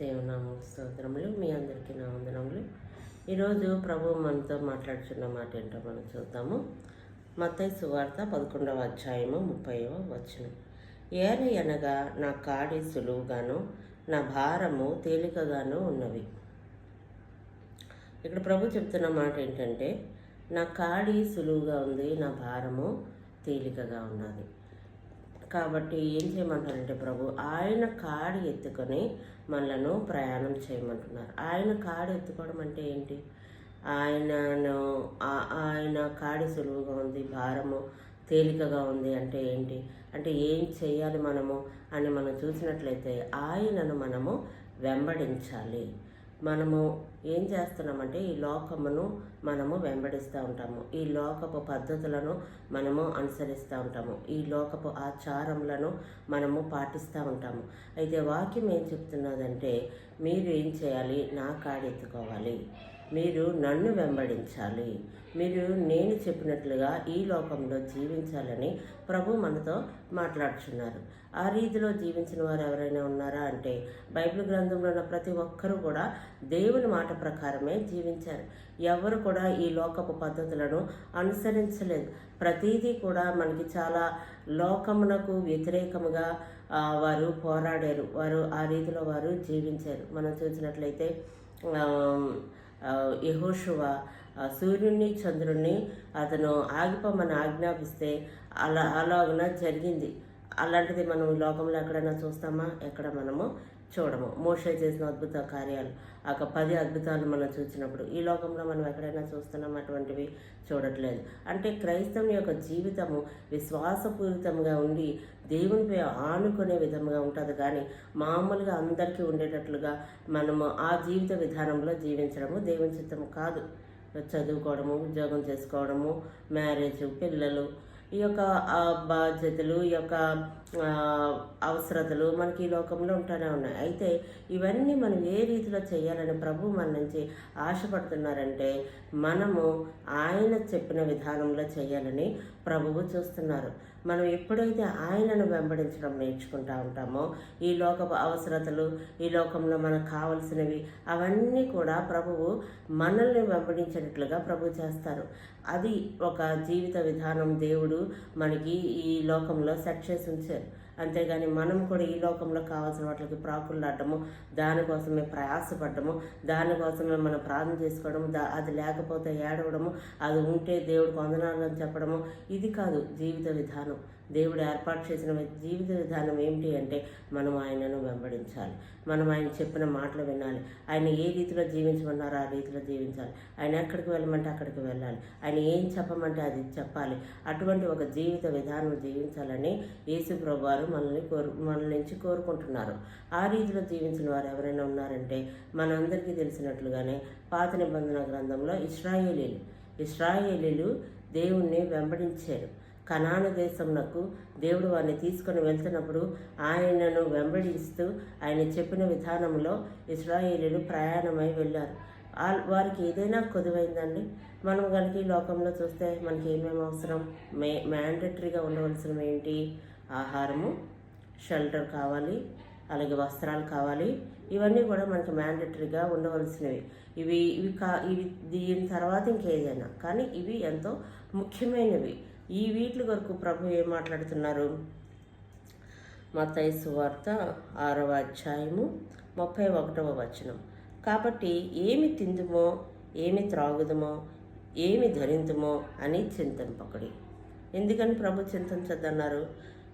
దేవునామ స్తోత్రములు మీ అందరికీ నా వందనములు. ఈరోజు ప్రభు మనతో మాట్లాడుతున్న మాట ఏంటో మనం చూద్దాము. మత్తయి సువార్త పదకొండవ అధ్యాయము ముప్పైవ వచనం. ఏరి అనగా నా కాడి సులువుగాను నా భారము తేలికగాను ఉన్నవి. ఇక్కడ ప్రభు చెప్తున్న మాట ఏంటంటే నా కాడి సులువుగా ఉంది నా భారము తేలికగా ఉన్నది. కాబట్టి ఏం చేయమంటారంటే ప్రభు ఆయన కాడి ఎత్తుకొని మనలను ప్రయాణం చేయమంటున్నారు. ఆయన కాడి ఎత్తుకోవడం అంటే ఏంటి? ఆయనను ఆయన కాడి సులువుగా ఉంది భారము తేలికగా ఉంది అంటే ఏంటి? అంటే ఏం చేయాలి మనము అని మనం చూసినట్లయితే ఆయనను మనము వెంబడించాలి. మనము ఏం చేస్తున్నామంటే ఈ లోకమును మనము వెంబడిస్తూ ఉంటాము. ఈ లోకపు పద్ధతులను మనము అనుసరిస్తూ ఉంటాము. ఈ లోకపు ఆచారములను మనము పాటిస్తూ ఉంటాము. అయితే వాక్యం ఏం చెప్తున్నదంటే మీరు ఏం చేయాలి? నా కాడెత్తుకోవాలి. మీరు నన్ను వెంబడించాలి. మీరు నేను చెప్పినట్లుగా ఈ లోకంలో జీవించాలని ప్రభు మనతో మాట్లాడుచున్నారు. ఆ రీతిలో జీవించిన వారు ఎవరైనా ఉన్నారా అంటే బైబిల్ గ్రంథంలో ఉన్న ప్రతి ఒక్కరూ కూడా దేవుని మాట ప్రకారమే జీవించారు. ఎవరు కూడా ఈ లోకపు పద్ధతులను అనుసరించలేదు. ప్రతీదీ కూడా మనకి చాలా లోకమునకు వ్యతిరేకముగా వారు పోరాడారు. వారు ఆ రీతిలో వారు జీవించారు. మనం చూసినట్లయితే యహోషువ సూర్యుణ్ణి సూర్యుడిని చంద్రుణ్ణి అతను ఆగిపోమని ఆజ్ఞాపిస్తే అలా అలాగున జరిగింది. అలాంటిది మనం లోకంలో ఎక్కడైనా చూస్తామా? ఎక్కడ మనము చూడము. మోషే చేసిన అద్భుత కార్యాలు ఆ పది అద్భుతాలు మనం చూసినప్పుడు ఈ లోకంలో మనం ఎక్కడైనా చూస్తున్నాం అటువంటివి చూడట్లేదు. అంటే క్రైస్తవుని యొక్క జీవితము విశ్వాసపూరితంగా ఉండి దేవునిపై ఆనుకునే విధంగా ఉంటుంది కానీ మామూలుగా అందరికీ ఉండేటట్లుగా మనము ఆ జీవిత విధానంలో జీవించడము దేవుని చిత్తం కాదు. చదువుకోవడము ఉద్యోగం చేసుకోవడము మ్యారేజ్ పిల్లలు ఈ యొక్క బాధ్యతలు ఈ యొక్క అవసరతలు మనకి ఈ లోకంలో ఉంటూనే ఉన్నాయి. అయితే ఇవన్నీ మనం ఏ రీతిలో చేయాలని ప్రభు మన నుంచి ఆశపడుతున్నారంటే మనము ఆయన చెప్పిన విధానంలో చేయాలని ప్రభువు చూస్తున్నారు. మనం ఎప్పుడైతే ఆయనను వెంబడించడం నేర్చుకుంటా ఉంటామో ఈ లోకపు అవసరతలు ఈ లోకంలో మనకు కావలసినవి అవన్నీ కూడా ప్రభువు మనల్ని వెంబడించేటట్లుగా ప్రభు చేస్తారు. అది ఒక జీవిత విధానం దేవుడు మనకి ఈ లోకంలో సెట్ చేసి ఉంచారు అంతేగాని మనం కూడా ఈ లోకంలో కావాల్సిన వాటికి ప్రాకులాడటము దానికోసమే ప్రయాసపడటము దానికోసమే మనం ప్రార్థన చేసుకోవడం దా అది లేకపోతే ఏడవడము అది ఉంటే దేవుడు వందనాలు అని చెప్పడము ఇది కాదు జీవిత విధానం. దేవుడు ఏర్పాటు చేసిన జీవిత విధానం ఏమిటి అంటే మనం ఆయనను వెంబడించాలి. మనం ఆయన చెప్పిన మాటలు వినాలి. ఆయన ఏ రీతిలో జీవించమన్నారో ఆ రీతిలో జీవించాలి. ఆయన ఎక్కడికి వెళ్ళమంటే అక్కడికి వెళ్ళాలి. ఆయన ఏం చెప్పమంటే అది చెప్పాలి. అటువంటి ఒక జీవిత విధానం జీవించాలని యేసు ప్రభువారు మనల్ని కోరు మన నుంచి కోరుకుంటున్నారు. ఆ రీతిలో జీవించిన వారు ఎవరైనా ఉన్నారంటే మనందరికీ తెలిసినట్లుగానే పాత నిబంధన గ్రంథంలో ఇస్రాయేలీలు ఇస్రాయేలీలు దేవుణ్ణి వెంబడించారు. కనాను దేశంనకు దేవుడు వారిని తీసుకొని వెళ్తున్నప్పుడు ఆయనను వెంబడిస్తూ ఆయన చెప్పిన విధానంలో ఇస్రాయేలీలు ప్రయాణమై వెళ్ళారు. వారికి ఏదైనా కొదువైందండి? మనం కనుక ఈ లోకంలో చూస్తే మనకి ఏమేమి అవసరం? మే మ్యాండటరీగా ఉండవలసినవి ఏంటి? ఆహారము షెల్టర్ కావాలి అలాగే వస్త్రాలు కావాలి. ఇవన్నీ కూడా మనకి మ్యాండటరీగా ఉండవలసినవి. ఇవి ఇవి కా ఇవి దీని తర్వాత ఇంకేదైనా. కానీ ఇవి ఎంతో ముఖ్యమైనవి. ఈ వీటి కొరకు ప్రభు ఏం మాట్లాడుతున్నారు? మత్తయి సువార్త ఆరవ అధ్యాయము ముప్పై ఒకటవ వచనం. కాబట్టి ఏమి తిందుమో ఏమి త్రాగుదమో ఏమి ధరింతుమో అని చింతింపకుడి. ఎందుకని ప్రభు చింతించద్దన్నారు?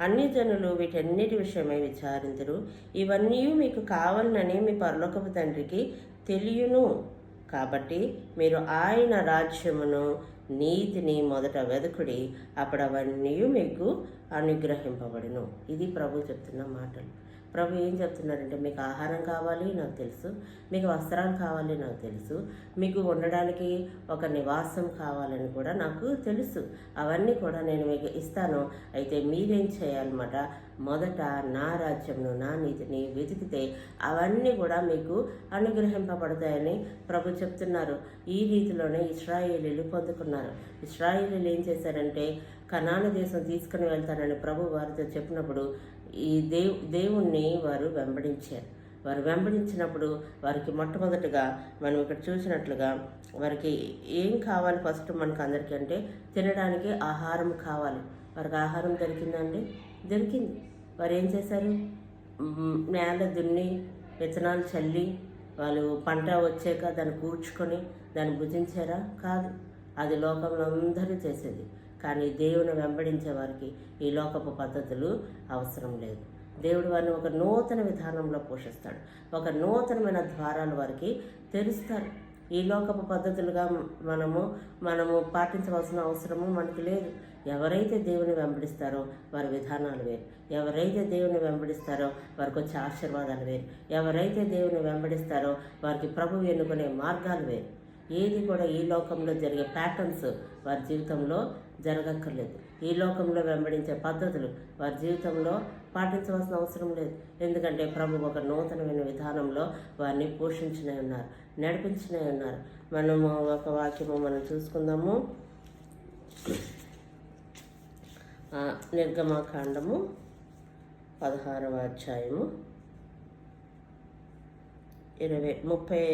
అన్ని జనులు వీటన్నిటి విషయమై విచారించరు ఇవన్నీ మీకు కావాలని మీ పరలోకపు తండ్రికి తెలియను. కాబట్టి మీరు ఆయన రాజ్యమును నీతిని మొదట వెదుకుడి అప్పుడు అవన్నీ మీకు అనుగ్రహింపబడును. ఇది ప్రభు చెప్తున్న మాటలు. ప్రభు ఏం చెప్తున్నారంటే మీకు ఆహారం కావాలి నాకు తెలుసు. మీకు వస్త్రాలు కావాలి నాకు తెలుసు. మీకు ఉండడానికి ఒక నివాసం కావాలని కూడా నాకు తెలుసు. అవన్నీ కూడా నేను మీకు ఇస్తాను. అయితే మీరేం చేయాలన్నమాట? మొదట నా రాజ్యంను నా నీతిని వెతికితే అవన్నీ కూడా మీకు అనుగ్రహింపబడతాయని ప్రభు చెప్తున్నారు. ఈ రీతిలోనే ఇస్రాయేలీలు పొందుకున్నారు. ఇస్రాయేలీలు ఏం చేశారంటే కనాన దేశం తీసుకుని వెళ్తానని ప్రభు వారితో చెప్పినప్పుడు ఈ దేవ్ దేవుణ్ణి వారు వెంబడించారు. వారు వెంబడించినప్పుడు వారికి మొట్టమొదటిగా మనం ఇక్కడ చూసినట్లుగా వారికి ఏం కావాలి ఫస్ట్ మనకు అందరికీ అంటే తినడానికి ఆహారం కావాలి. వారికి ఆహారం దొరికిందండి? దొరికింది. వారు ఏం చేశారు? నేల దున్ని విత్తనాలు చల్లి వాళ్ళు పంట వచ్చాక దాన్ని కూర్చుకొని దాన్ని భుజించారా? కాదు. అది లోకంలో అందరూ చేసేది. కానీ దేవుని వెంబడించే వారికి ఈ లోకపు పద్ధతులు అవసరం లేదు. దేవుడు వారిని ఒక నూతన విధానంలో పోషిస్తాడు. ఒక నూతనమైన ద్వారాలు వారికి తెలుస్తారు ఈ లోకపు పద్ధతులుగా మనము మనము పాటించవలసిన అవసరము మనకు లేదు. ఎవరైతే దేవుని వెంబడిస్తారో వారి విధానాలు వేరు. ఎవరైతే దేవుని వెంబడిస్తారో వారికి వచ్చే ఆశీర్వాదాలు వేరు. ఎవరైతే దేవుని వెంబడిస్తారో వారికి ప్రభు ఎన్నుకునే మార్గాలు వేరు. ఏది కూడా ఈ లోకంలో జరిగే ప్యాటర్న్స్ వారి జీవితంలో జరగక్కర్లేదు. ఈ లోకంలో వెంబడించే పద్ధతులు వారి జీవితంలో పాటించవలసిన అవసరం లేదు. ఎందుకంటే ప్రభు ఒక నూతనమైన విధానంలో వారిని పోషించినై ఉన్నారు నడిపించినై ఉన్నారు. మనము ఒక వాక్యము మనం చూసుకుందాము. నిర్గమాకాండము పదహారవ అధ్యాయము ఇరవై ముప్పై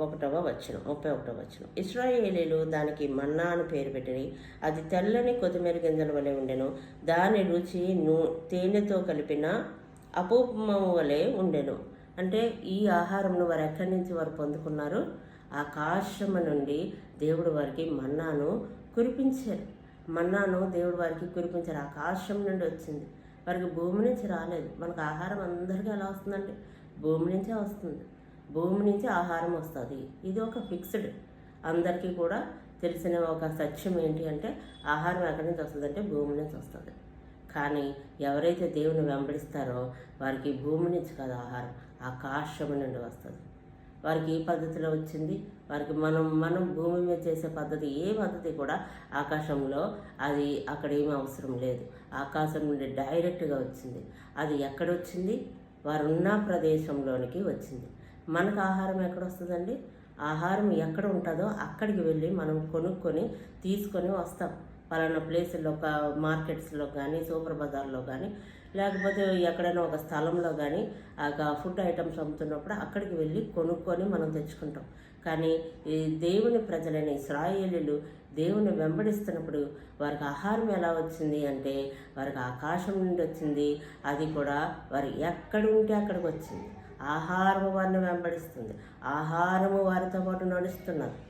ఒకటవ వచనం ముప్పై ఒకటవ వచనం. ఇస్రాయేలీలు దానికి మన్నా అని పేరు పెట్టిరి. అది తెల్లని కొత్తిమీర గింజల వలె ఉండెను. దాని రుచి నూ తేనెతో కలిపిన అపూపమము వలె ఉండెను. అంటే ఈ ఆహారంను వారు ఎక్కడి నుంచి వారు పొందుకున్నారు? ఆకాశము నుండి దేవుడు వారికి మన్నాను కురిపించారు. మన్నాను దేవుడు వారికి కురిపించారు. ఆకాశం నుండి వచ్చింది. వారికి భూమి నుంచి రాలేదు. మనకు ఆహారం అందరికీ ఎలా వస్తుందండి? భూమి నుంచే వస్తుంది. భూమి నుంచి ఆహారం వస్తుంది. ఇది ఒక ఫిక్స్డ్. అందరికీ కూడా తెలిసిన ఒక సత్యం ఏంటి అంటే ఆహారం ఎక్కడి నుంచి వస్తుందంటే భూమి నుంచి వస్తుంది. కానీ ఎవరైతే దేవుని వెంబడిస్తారో వారికి భూమి నుంచి కాదు ఆహారం ఆకాశం నుండి వస్తుంది. వారికి ఏ పద్ధతిలో వచ్చింది? వారికి మనం మనం భూమి మీద చేసే పద్ధతి ఏ పద్ధతి కూడా ఆకాశంలో అది అక్కడ ఏమీ అవసరం లేదు. ఆకాశం నుండి డైరెక్ట్గా వచ్చింది. అది ఎక్కడ వచ్చింది? వారు ఉన్న ప్రదేశంలోనికి వచ్చింది. మనకు ఆహారం ఎక్కడ వస్తుందండి ఆహారం ఎక్కడ ఉంటుందో అక్కడికి వెళ్ళి మనం కొనుక్కొని తీసుకొని వస్తాం. పలానా ప్లేసుల్లో ఒక మార్కెట్స్లో కానీ సూపర్ బజార్లో కానీ లేకపోతే ఎక్కడైనా ఒక స్థలంలో కానీ ఆ ఫుడ్ ఐటమ్స్ అమ్ముతున్నప్పుడు అక్కడికి వెళ్ళి కొనుక్కొని మనం తెచ్చుకుంటాం. కానీ ఈ దేవుని ప్రజలైన ఇస్రాయేలీలు దేవుని వెంబడిస్తున్నప్పుడు వారికి ఆహారం ఎలా వచ్చింది అంటే వారికి ఆకాశం నుండి వచ్చింది అది కూడా వారు ఎక్కడ ఉంటే అక్కడికి వచ్చింది. ఆహారము వారిని వెంబడిస్తుంది. ఆహారము వారితో పాటు నడుస్తున్నారు.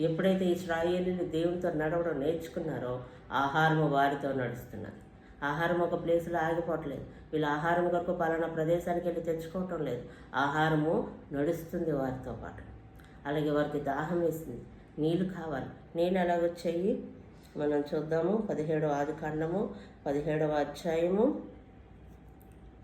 ఎప్పుడైతే ఇస్రాయేలీలు దేవునితో నడవడం నేర్చుకున్నారో ఆహారము వారితో నడుస్తున్నది ఆహారం ఒక ప్లేస్లో ఆగిపోవట్లేదు. వీళ్ళు ఆహారం కొరకు పలానా ప్రదేశానికి వెళ్ళి తెచ్చుకోవటం లేదు. ఆహారము నడుస్తుంది వారితో పాటు. అలాగే వారికి దాహం వేసింది. నీళ్ళు కావాలి. నేను ఎలా వచ్చాయి? మనం చూద్దాము. పదిహేడవ ఆది కాండము పదిహేడవ అధ్యాయము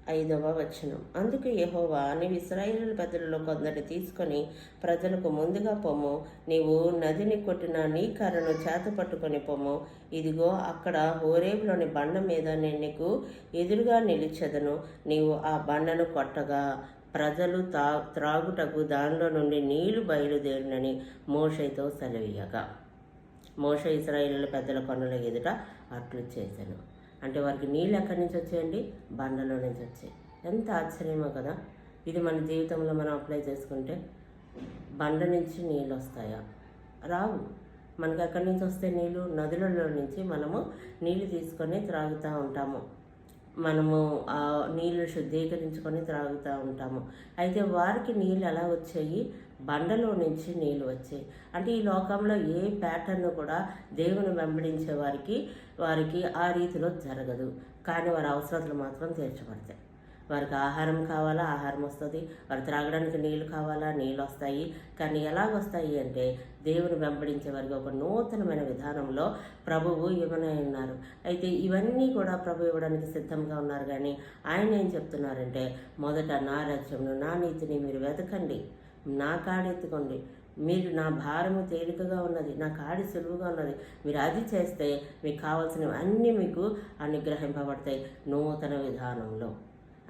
ఐదవ వచనం. అందుకు యహోవా నీవు ఇస్రాయేల్ పెద్దలలో కొందరిని తీసుకొని ప్రజలకు ముందుగా పొమ్ము నీవు నదిని కొట్టిన నీ కర్రను చేత పట్టుకొని పొమ్ము ఇదిగో అక్కడ హోరేబులోని బండ మీద నేను నీకు ఎదురుగా నిలిచెదను. నీవు ఆ బండను కొట్టగా ప్రజలు తా త్రాగుటకు దానిలో నుండి నీళ్ళు బయలుదేరినని మోషైతో సెలవీయగా. మోష ఇస్రాయిల్ పెద్దల కొనల ఎదుట అట్లు చేశాను అంటే వారికి నీళ్ళు ఎక్కడి నుంచి వచ్చాయండి? బండలో నుంచి వచ్చాయి. ఎంత ఆశ్చర్యమో కదా. ఇది మన జీవితంలో మనం అప్లై చేసుకుంటే బండ నుంచి నీళ్ళు వస్తాయా? రావు. మనకి ఎక్కడి నుంచి వస్తే నీళ్ళు? నదులలో నుంచి మనము నీళ్ళు తీసుకొని త్రాగుతూ ఉంటాము. మనము ఆ నీళ్ళు శుద్ధీకరించుకొని త్రాగుతూ ఉంటాము. అయితే వారికి నీళ్ళు ఎలా వచ్చాయి? బండలో నుంచి నీళ్ళు వచ్చాయి. అంటే ఈ లోకంలో ఏ ప్యాటర్న్ కూడా దేవుని వెంబడించే వారికి వారికి ఆ రీతిలో జరగదు. కానీ వారి అవసరాలు మాత్రం తీర్చబడతాయి. వారికి ఆహారం కావాలా ఆహారం వస్తుంది. వారు త్రాగడానికి నీళ్ళు కావాలా నీళ్ళు వస్తాయి. కానీ ఎలాగొస్తాయి అంటే దేవుని వెంబడించే వారికి ఒక నూతనమైన విధానంలో ప్రభువు ఇవ్వనే ఉన్నారు. అయితే ఇవన్నీ కూడా ప్రభు ఇవ్వడానికి సిద్ధంగా ఉన్నారు. కానీ ఆయన ఏం చెప్తున్నారంటే మొదట నా రాజ్యంను నా నీతిని మీరు వెతకండి. నా కాడెత్తుకోండి మీరు నా భారము తేలికగా ఉన్నది నా కాడి సులువుగా ఉన్నది. మీరు అది చేస్తే మీకు కావాల్సినవి అన్నీ మీకు అనుగ్రహింపబడతాయి. నూతన విధానంలో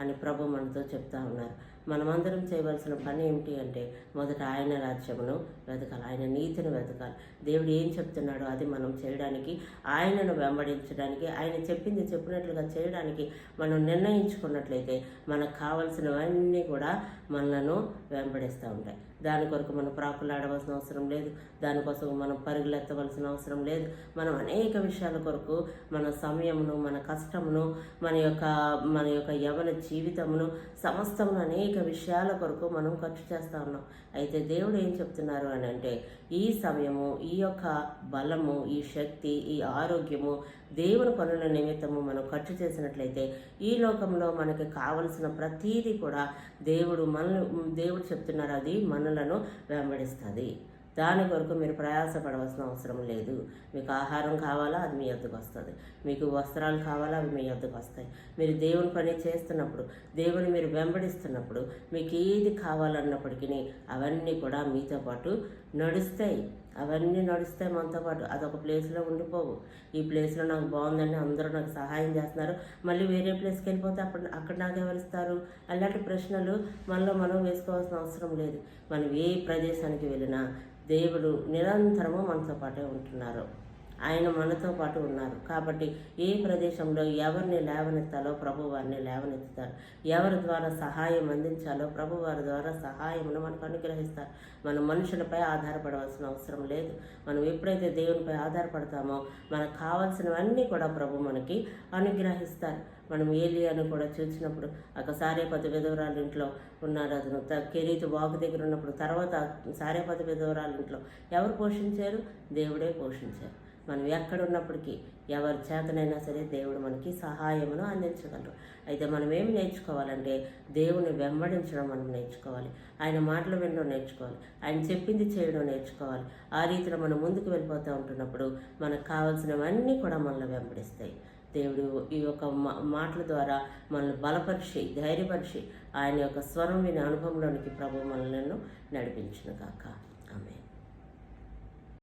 అని ప్రభు మనతో చెప్తా ఉన్నారు. మనమందరం చేయవలసిన పని ఏమిటి అంటే మొదట ఆయన రాజ్యమును వెతకాలి. ఆయన నీతిని వెతకాలి. దేవుడు ఏం చెప్తున్నాడో అది మనం చేయడానికి ఆయనను వెంబడించడానికి ఆయన చెప్పింది చెప్పినట్లుగా చేయడానికి మనం నిర్ణయించుకున్నట్లయితే మనకు కావలసినవన్నీ కూడా మనలను వెంబడిస్తూ ఉంటాయి. దాని కొరకు మనం ప్రాకులాడవలసిన అవసరం లేదు. దానికోసం మనం పరుగులెత్తవలసిన అవసరం లేదు. మనం అనేక విషయాల కొరకు మన సమయమును మన కష్టమును మన యొక్క మన యొక్క యవన జీవితమును సమస్తమును అనేక విషయాల కొరకు మనం ఖర్చు చేస్తూ ఉన్నాం. అయితే దేవుడు ఏం చెప్తున్నారు అని అంటే ఈ సమయము ఈ యొక్క బలము ఈ శక్తి ఈ ఆరోగ్యము దేవుని పనుల నిమిత్తము మనం ఖర్చు చేసినట్లయితే ఈ లోకంలో మనకి కావలసిన ప్రతీది కూడా దేవుడు మన దేవుడు చెప్తున్నారు అది మనలను వెంబడిస్తుంది. దాని కొరకు మీరు ప్రయాసపడవలసిన అవసరం లేదు. మీకు ఆహారం కావాలా అది మీ వద్దకు వస్తుంది. మీకు వస్త్రాలు కావాలా అవి మీ వద్దకు వస్తాయి. మీరు దేవుని పని చేస్తున్నప్పుడు దేవుని మీరు వెంబడిస్తున్నప్పుడు మీకు ఏది కావాలన్నప్పటికీ అవన్నీ కూడా మీతో పాటు నడుస్తాయి. అవన్నీ నడుస్తాయి మనతో పాటు. అదొక ప్లేస్లో ఉండిపోవు. ఈ ప్లేస్లో నాకు బాగుందని అందరూ నాకు సహాయం చేస్తున్నారు. మళ్ళీ వేరే ప్లేస్కి వెళ్ళిపోతే అప్పుడు అక్కడ నాకు ఎవరిస్తారు అలాంటి ప్రశ్నలు మనలో మనం వేసుకోవాల్సిన అవసరం లేదు. మనం ఏ ప్రదేశానికి వెళ్ళినా దేవుడు నిరంతరము మనతో పాటే ఉంటున్నారు. ఆయన మనతో పాటు ఉన్నారు. కాబట్టి ఏ ప్రదేశంలో ఎవరిని లేవనెత్తాలో ప్రభు వారిని లేవనెత్తుతారు ఎవరి ద్వారా సహాయం అందించాలో ప్రభు వారి ద్వారా సహాయమును మనకు అనుగ్రహిస్తారు. మనం మనుషులపై ఆధారపడవలసిన అవసరం లేదు. మనం ఎప్పుడైతే దేవునిపై ఆధారపడతామో మనకు కావాల్సినవన్నీ కూడా ప్రభు మనకి అనుగ్రహిస్తారు. మనం ఏలియాను కూడా చూసినప్పుడు ఒక సారేపతి విధవరాలు ఇంట్లో ఉన్నారు. అతను కెరీతు వాకు దగ్గర ఉన్నప్పుడు తర్వాత సారేపతి విధవరాలు ఇంట్లో ఎవరు పోషించారు? దేవుడే పోషించారు. మనం ఎక్కడ ఉన్నప్పటికీ ఎవరి చేతనైనా సరే దేవుడు మనకి సహాయమును అందించగలరు. అయితే మనం ఏమి నేర్చుకోవాలంటే దేవుని వెంబడించడం మనం నేర్చుకోవాలి. ఆయన మాటలు వినడం నేర్చుకోవాలి. ఆయన చెప్పింది చేయడం నేర్చుకోవాలి. ఆ రీతిలో మనం ముందుకు వెళ్ళిపోతూ ఉంటున్నప్పుడు మనకు కావాల్సినవన్నీ కూడా మనల్ని వెంబడిస్తాయి. దేవుడు ఈ యొక్క మాటల ద్వారా మనల్ని బలపరిచి ధైర్యపరిచి ఆయన యొక్క స్వరం విని అనుభవంలోనికి ప్రభు మనలను నడిపించిన కాక